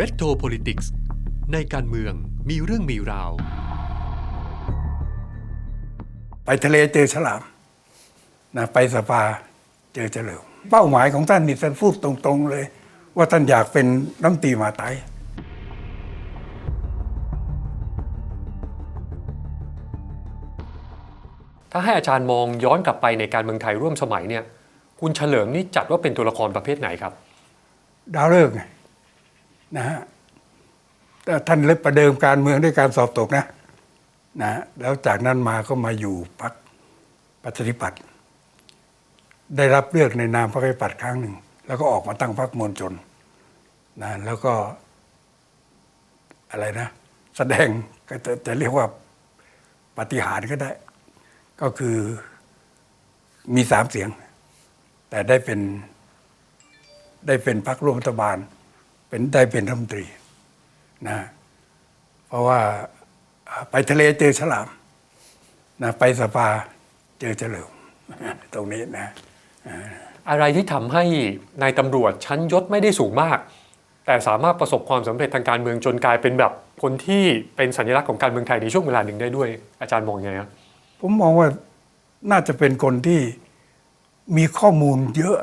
r e d t o Politics ในการเมืองมีเรื่องมีราว ไปทะเลเจอฉลามนะไปสปาเจอเฉลิมเป้าหมายของท่านนี่ท่านพูดตรงๆเลย ว่าท่านอยากเป็นน้ำตรีมหาไตยถ้าให้อาจารย์มองย้อนกลับไปในการเมืองไทยร่วมสมัยเนี่ย คุณเฉลิมนี่จัดว่าเป็นตัวละครประเภทไหนครับ ดาวฤกษ์ไง นะฮะท่านเล็ประเดิมการเมืองด้วยการสอบตกนะนะแล้วจากนั้นมาก็มาอยู่พรรคประชาธิปัตได้รับเลือกในนามพรรคประชาธิปัตย์ครั้งหนึ่ง แล้วก็ออกมาตั้งพรรคมวลชนนะแล้วก็อะไรนะ แสดงก็จะจะเรียกว่าปฏิหารก็ได้ ก็คือมีสามเสียง แต่ได้เป็นได้เป็นพรรคร่วมรัฐบาล เป็นได้เป็นรัฐมนตรีนะเพราะว่าไปทะเลเจอฉลามนะไปสภาเจอเฉลิมตรงนี้นะอะไรที่ทำให้นายตำรวจชั้นยศไม่ได้สูงมาก แต่สามารถประสบความสำเร็จทางการเมืองจนกลายเป็นแบบคนที่เป็นสัญลักษณ์ของการเมืองไทยในช่วงเวลาหนึ่งได้ด้วย อาจารย์มองยังไงครับผมมองว่าน่าจะเป็นคนที่มีข้อมูลเยอะ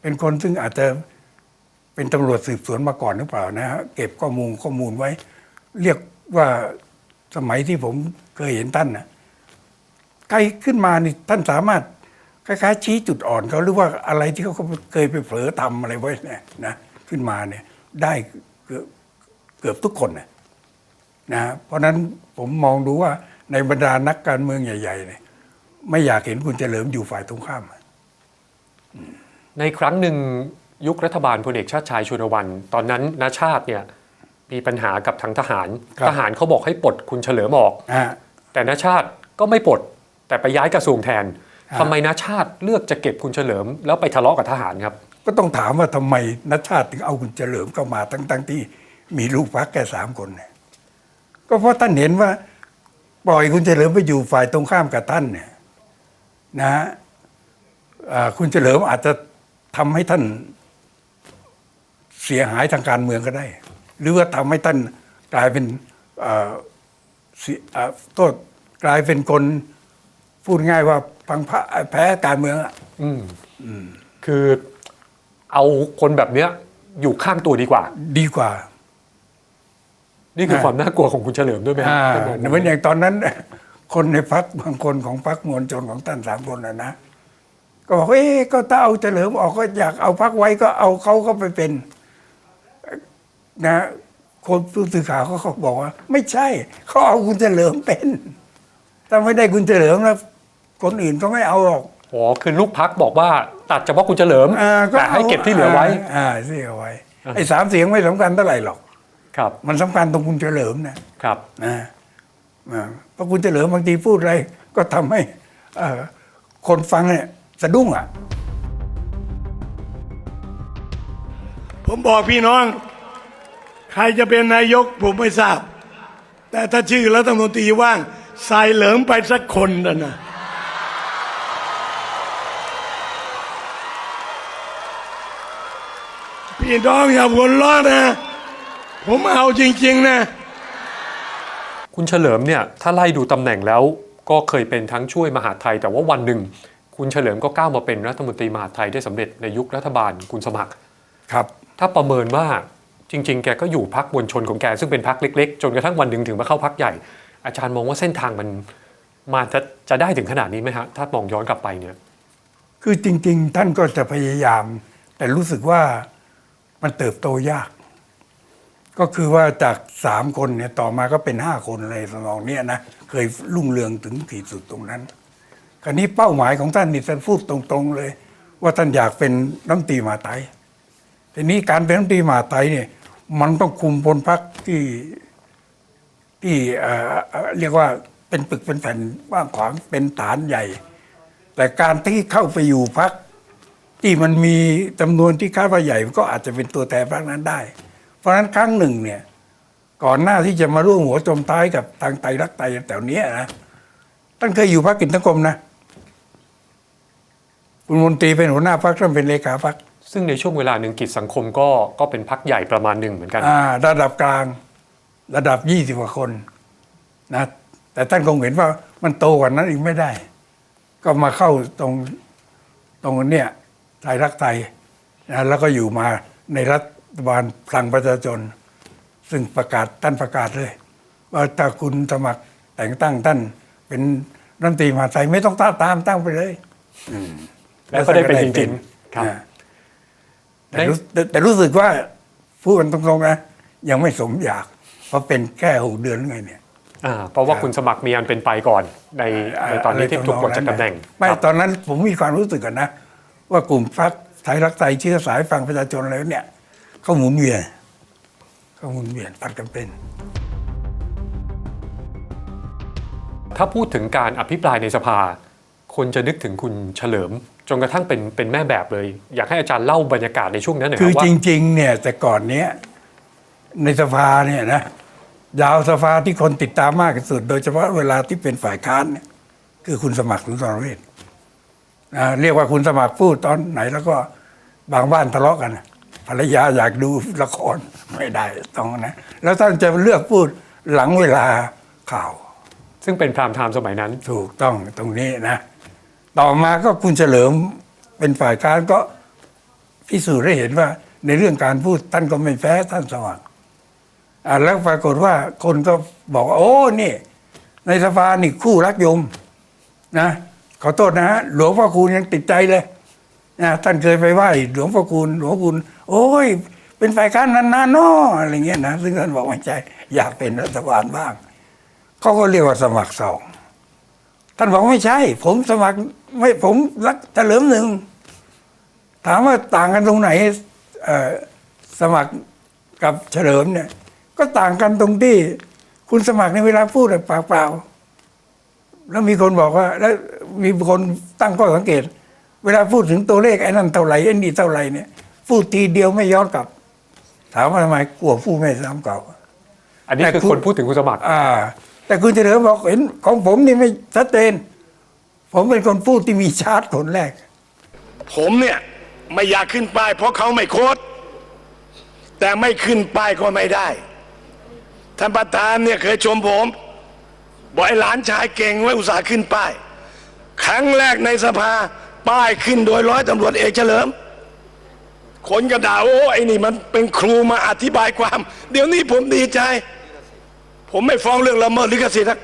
เป็นคนซึ่งอาจจะ เป็นตำรวจสืบสวนมาก่อนหรือเปล่านะฮะเก็บข้อมูลข้อมูลไว้ เรียกว่าสมัยที่ผมเคยเห็นท่านนะใกล้ขึ้นมานี่ท่านสามารถคล้ายๆชี้จุดอ่อนเขาหรือว่าอะไรที่เขาเคยไปเผลอทำอะไรไว้เนี่ยนะขึ้นมาเนี่ยได้เกือบเกือบทุกคนนะนะเพราะฉะนั้นผมมองดูว่าในบรรดานักการเมืองใหญ่ๆเนี่ยไม่อยากเห็นคุณเฉลิมอยู่ฝ่ายตรงข้ามในครั้งหนึ่ง ยุครัฐบาลพลเอกชาติชายชุนวัน ตอนนั้นนาชาติเนี่ยมีปัญหากับทางทหารครับทหารเขาบอกให้ปลดคุณเฉลิมออกนะฮะแต่นาชาติก็ไม่ปลด แต่ไปย้ายกระทรวงแทนครับทำไมนาชาติเลือกจะเก็บคุณเฉลิม แล้วไปทะเลาะกับทหารครับ ก็ต้องถามว่าทำไมนัชชาติถึงเอาคุณเฉลิมเข้ามาทั้งๆที่มีลูกพักแค่สามคนเนี่ยก็เพราะท่านเห็นว่าปล่อยคุณเฉลิมไปอยู่ฝ่ายตรงข้ามกับท่านเนี่ยนะฮะอ่าคุณเฉลิมอาจจะทำให้ท่าน เสียหายทางการเมืองก็ได้ หรือว่าทำให้ท่านกลายเป็นอ่าเสียอ่าโทษกลายเป็นคนพูดง่ายว่าพังพะแพ้การเมืองอะอืมคือเอาคนแบบเนี้ย อยู่ข้างตัวดีกว่า ดีกว่า นี่คืออ่าความน่ากลัวของคุณเฉลิมด้วยไหมครัอ่าท่านมองเหมือนอย่างตอนนั้น คนในพักบางคนของพักมวลชนของท่านสามคนนะนะก็บอกเอ๊ะก็ถ้าเอาเฉลิมออกก็อยากเอาพักไว้ก็เอาเขาก็ไปเป็น นะคนผู้สื่อข่าวเขาเขาบอกว่า ไม่ใช่ เขาเอาคุณเฉลิมเป็นถ้าไม่ได้คุณเฉลิมแล้วคนอื่นก็ไม่เอาหรอกอ๋อคือลูกพักบอกว่าตัดเฉพาะคุณเฉลิมอ่าแต่ให้เก็บที่เหลือไว้ อ่าที่เหลือไว้ ไอ้สามเสียงไม่สำคัญเท่าไหร่หรอก ครับ มันสำคัญตรงคุณเฉลิมนะครับ นะอ่าเพราะคุณเฉลิมบางทีพูดอะไร ก็ทำให้เอ่อคนฟังเนี่ยสะดุ้งอะ ผมบอกพี่น้อง ใครจะเป็นนายกผมไม่ทราบ แต่ถ้าชื่อรัฐมนตรีว่างใส่เหลิมไปสักคนนะนะพี่น้องอย่าหัวเราะนะ ผมเอาจริง ๆ นะ คุณเฉลิมเนี่ย ถ้าไล่ดูตำแหน่งแล้ว ก็เคยเป็นทั้งช่วยมหาดไทย แต่ว่าวันหนึ่ง คุณเฉลิมก็ก้าวมาเป็นรัฐมนตรีมหาดไทยได้สำเร็จในยุครัฐบาลคุณสมัคร ครับ ถ้าประเมินว่า จริง ๆ แกก็อยู่พักมวลชนของแกซึ่งเป็นพักเล็ก ๆ จนกระทั่งวันหนึ่งถึงมาเข้าพักใหญ่ อาจารย์มองว่าเส้นทางมันมาจะจะได้ถึงขนาดนี้ไหมฮะถ้ามองย้อนกลับไปเนี่ย คือจริง ๆ ท่านก็จะพยายาม แต่รู้สึกว่ามันเติบโตยาก ก็คือว่าจากสามคนเนี่ยต่อมาก็เป็นห้าคนในสมองเนี่ยนะเคยรุ่งเรืองถึงขีดสุดตรงนั้น คราวนี้เป้าหมายของท่านนี่ท่านพูดตรง ๆ เลย ว่าท่านอยากเป็นน้ำตีมหาไตยทีนี้การเป็นน้ำตีมหาไตยเนี่ย มันต้องคุมพลพักที่ที่เรียกว่าเป็นปึกเป็นแผ่นกว้างขวางเป็นฐานใหญ่ แต่การที่เข้าไปอยู่พักที่มันมีจำนวนที่คาดว่าใหญ่ก็อาจจะเป็นตัวแทนพรรคนั้นได้ เพราะฉะนั้นครั้งหนึ่งเนี่ยก่อนหน้าที่จะมาร่วมหัวจมท้ายกับทางไตรักไตแถวเนี้ยนะท่านเคยอยู่พรรคกินสังคมนะคุณมนตรีเป็นหัวหน้าพรรคท่านเป็นเลขาพรรค ซึ่งในช่วงเวลาหนึ่งกิจสังคมก็ก็เป็นพักใหญ่ประมาณหนึ่งเหมือนกัน อ่า ระดับกลาง ระดับยี่สิบกว่าคนนะแต่ท่านคงเห็นว่ามันโตกว่านั้นอีกไม่ได้ ก็มาเข้าตรงตรงเนี้ยไทยรักไทยนะแล้วก็อยู่มาในรัฐบาลพลังประชาชน ซึ่งประกาศท่านประกาศเลย ว่าถ้าคุณสมัครแต่งตั้งท่านเป็นรัฐมนตรีมหาดไทยไม่ต้องตามตามตั้งไปเลยแล้วก็ได้เป็นจริงๆครับอ่า แต่รู้แต่แต่รู้สึกว่าพูดกันตรงๆนะยังไม่สมอยาก เพราะเป็นแค่หกเดือนไงเนี่ยอ่าเพราะว่าคุณสมัครมีอันเป็นไปก่อน ในในตอนนี้ที่ถูกปลดจากตำแหน่งไม่ครับตอนนั้นผมมีความรู้สึกกันนะ ว่ากลุ่มพรรคไทยรักไทยเชื้อสายฝั่งประชาชนอะไรเนี่ยเขาหมุนเวียนเขาหมุนเวียนปัดกันเป็น ถ้าพูดถึงการอภิปรายในสภา คนจะนึกถึงคุณเฉลิม จนกระทั่งเป็นเป็นแม่แบบเลย อยากให้อาจารย์เล่าบรรยากาศในช่วงนั้นหน่อยคคืรัอบว่าจริง ๆ เนี่ยแต่ก่อนเนี้ยในสภาเนี่ยนะยาวสภาที่คนติดตามมากที่สุด โดยเฉพาะเวลาที่เป็นฝ่ายค้านเนี่ย คือคุณสมัครสุนทรเวชอ่าเรียกว่าคุณสมัครพูดตอนไหน แล้วก็บางบ้านทะเลาะกันภรรยาอยากดูละครไม่ได้ต้องนะ แล้วท่านจะเลือกพูดหลังเวลาข่าว ซึ่งเป็นพรามไทม์สมัยนั้น ถูกต้องตรงนี้นะ ต่อมาก็คุณเฉลิมเป็นฝ่ายค้านก็พิสูจน์ได้เห็นว่า ในเรื่องการพูดท่านก็ไม่แพ้ท่านสมัครอ่าแล้วปรากฏว่าคนก็บอกว่าโอ้นี่ ในสภานี่คู่รักยมนะขอโทษนะฮะหลวงพ่อคูณยังติดใจเลยนะท่านเคยไปไหว้หลวงพ่อคูณหลวงพ่อคูณโอ้ย เป็นฝ่ายค้านนานๆเนาะอะไรเงี้ยนะซึ่งท่านบอกไม่ใช่อยากเป็นรัฐบาลบ้างเขาก็เรียกว่าสมัครสอง ท่านบอกไม่ใช่ ผมสมัครไม่ผมรักเฉลิมหนึ่ง ถามว่าต่างกันตรงไหนเอ่อสมัครกับเฉลิมเนี่ย ก็ต่างกันตรงที่ คุณสมัครในเวลาพูดแบบปากเปล่า แล้วมีคนบอกว่า แล้วมีคนตั้งข้อสังเกต เวลาพูดถึงตัวเลขไอ้นั่นเท่าไหร่ไอ้นี่เท่าไหร่เนี่ยพูดทีเดียวไม่ย้อนกลับ ถามว่าทำไมกลัวพูดไม่ซ้ำกลับอันนี้แต่คือคุณคนพูดถึงคุณสมัครอ่า แต่คุณเฉลิมบอกเห็นของผมนี่ไม่ชัดเจน ผมเป็นคนพูดที่มีชาร์ตคนแรก ผมเนี่ยไม่อยากขึ้นป้ายเพราะเขาไม่โคดแต่ไม่ขึ้นป้ายก็ไม่ได้ ท่านประธานเนี่ยเคยชมผม บอกไอ้หลานชายเก่งไว้อุตส่าห์ขึ้นป้าย ครั้งแรกในสภาป้ายขึ้นโดยร้อยตำรวจเอกเฉลิมคนก็ด่าโอ้ไอ้นี่มันเป็นครูมาอธิบายความ เดี๋ยวนี้ผมดีใจ ผมไม่ฟ้องเรื่องละเมิดลิขสิทธิ์นะ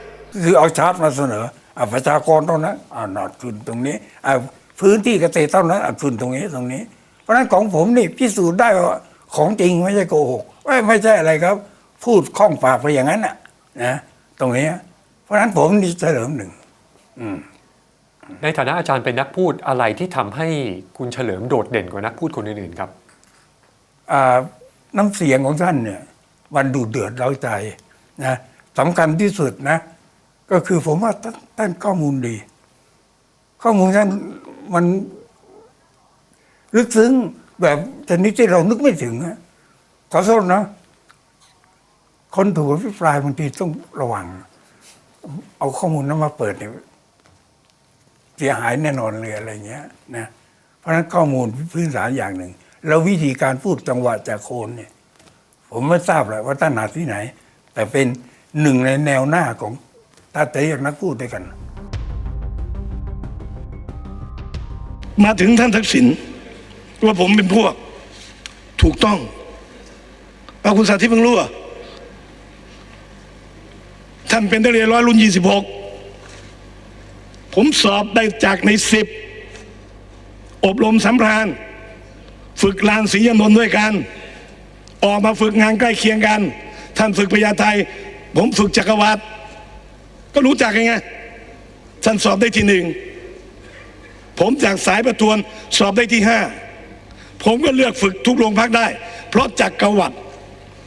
คือเอาชาร์ตมาเสนออะประชากรเท่านั้นอ่าหนอดขึ้นตรงนี้อ่าพื้นที่เกษตรเท่านั้นอะขึ้นตรงนี้ตรงนี้ เพราะฉะนั้นของผมนี่พิสูจน์ได้ว่าของจริงไม่ใช่โกหกไม่ไม่ใช่อะไรครับ พูดคล่องปากไปอย่างนั้นน่ะนะตรงนี้ เพราะฉะนั้นผมนี่เฉลิมหนึ่งในฐานะอาจารย์เป็นนักพูดอะไรที่ทำให้คุณเฉลิมโดดเด่นกว่านักพูดคนอื่นๆครับอ่าน้ำเสียงของท่านเนี่ยมันดูเดือดเร้าใจ นะสำคัญที่สุดนะ ก็คือผมว่าท่านข้อมูลดี ข้อมูลท่านมันลึกซึ้งแบบชนิดที่เรานึกไม่ถึงะขอโทษนะ คนถูกอภิปรายบางทีต้องระวัง เอาข้อมูลนั้นมาเปิดเนี่ยเสียหายแน่นอนเลยอะไรเงี้ยนะเพราะฉะนั้นข้อมูลพื้นฐานอย่างหนึ่ง แล้ววิธีการพูดจังหวะจากโคนเนี่ย ผมไม่ทราบเลยว่าท่านหาที่ไหน แต่เป็นหนึ่งในแนวหน้าของถ้าเรียกนักพูดด้วยกัน มาถึงท่านทักษิณว่าผมเป็นพวกถูกต้องเอาคุณสาธิตเพิ่งรู้เหรอท่านเป็นนักเรียนร้อยรุ่นยี่สิบหกผมสอบได้จากในสิบอบรมสำราญ ฝึกลานศรียนนท์ด้วยกัน ออกมาฝึกงานใกล้เคียงกัน ท่านฝึกพญาไทผมฝึกจักรวรรดิก็รู้จักยังไงท่านสอบได้ที่หนึ่งผมจากสายประทวนสอบได้ที่ห้าผมก็เลือกฝึกทุกโรงพักได้ เพราะจากกวัด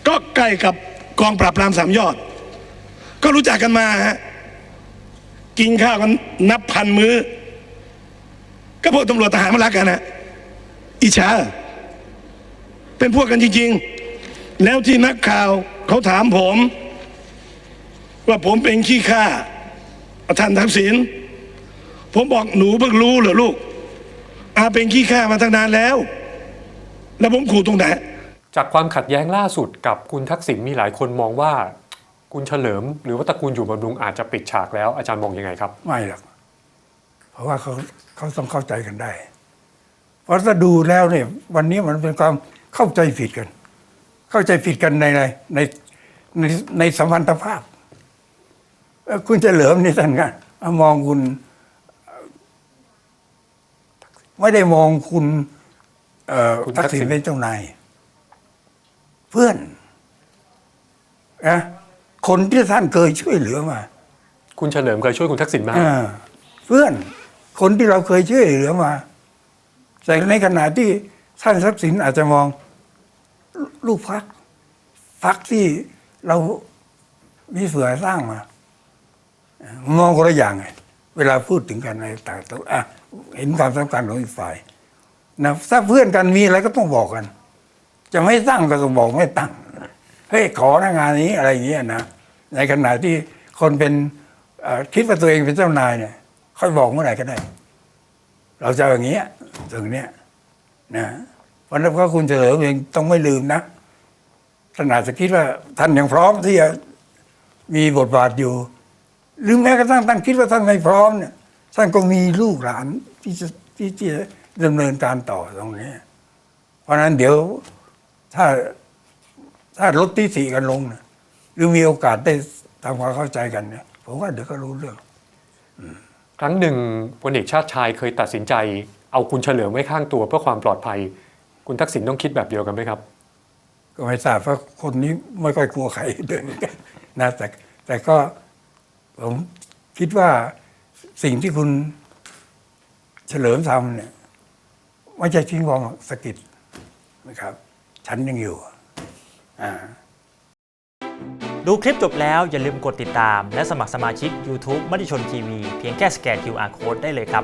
ก็ใกล้กับกองปราบปรามสามยอด ก็รู้จักกันมาฮะกินข้าวกันนับพันมือ้อ ก็พวกตำรวจทหารมารักกันนะอิจฉาเป็นพวกกันจริง ๆ แล้วที่นักข่าวเขาถามผม ว่าผมเป็นขี้ข้าท่านทักษิณผมบอกหนูเพิ่งรู้เหรอลูก อาเป็นขี้ข้ามาตั้งนานแล้ว แล้วผมขู่ตรงไหนจากความขัดแย้งล่าสุดกับคุณทักษิณมีหลายคนมองว่า คุณเฉลิม หรือว่าตระกูลอยู่บำรุงอาจจะปิดฉากแล้วอาจารย์มองยังไงครับ ไม่หรอกเพราะว่าเขาเขาต้องเข้าใจกันได้ เพราะถ้าดูแล้วเนี่ย วันนี้มันเป็นความเข้าใจผิดกัน เข้าใจผิดกันในในในในในสัมพันธภาพเอ่อคุณเฉลิมนี่ท่านก็มองคุณเอ่อไม่ได้มองคุณเอ่อคุณทัทักกษิษิณณเป็นเจ้านายเพื่อนนะคนที่ท่านเคยช่วยเหลือมา คุณเฉลิมเคยช่วยคุณทักษิณมากอ่าเพื่อน คนที่เราเคยช่วยเหลือมาแต่ในขณะที่ท่านทรัพย์สินอาจจะมอง ลูกพักพักที่เรามีเสือสร้างมามองคนละอย่างไงเวลาพูดถึงกันในต่างตัวอะเห็นความสำคัญของอีกฝ่ายนะถ้าเพื่อนกันมีอะไรก็ต้องบอกกัน จะไม่ตั้งก็ต้องบอกไม่ตั้งเฮ้ยขอหน้างานนี้อะไรอย่างเงี้ยนะในขณะที่คนเป็นคิดว่าตัวเองเป็นเจ้านายเนี่ย ค่อยบอกเมื่อไหร่ก็ได้ เราจะอย่างเงี้ยตรงเนี้ยนะ เพราะฉะนั้นก็คุณเฉลิมเองต้องไม่ลืมนะท่านอาจจะคิดว่าท่านยังพร้อมที่จะมีบทบาทอยู่ หรือแม้กระทั่งท่านคิดว่าท่านไม่พร้อมเนี่ยท่านก็มีลูกหลานที่จะที่จะดำเนินการต่อตรงนี้ เพราะนั้นเดี๋ยวถ้าถ้าลดที่สี่กันลงนะหรือมีโอกาสได้ทำความเข้าใจกันเนี่ยผมว่าเดี๋ยวก็รู้เรื่องครั้งหนึ่งพลเอกชาติชายเคยตัดสินใจ เอาคุณเฉลิมไว้ข้างตัวเพื่อความปลอดภัย คุณทักษิณต้องคิดแบบเดียวกันไหมครับ ก็ไม่ทราบเพราะคนนี้ไม่ค่อยกลัวใครเดินกันนะแต่แต่ก็ผมคิดว่าสิ่งที่คุณเฉลิมทำเนี่ยไม่ใช่ทิ้งวางสะกิดนะครับ ฉันยังอยู่อ่าดูคลิปจบแล้วอย่าลืมกดติดตาม และสมัครสมาชิก YouTube มติชนทีวีเพียงแค่สแกน QR Code ได้เลยครับ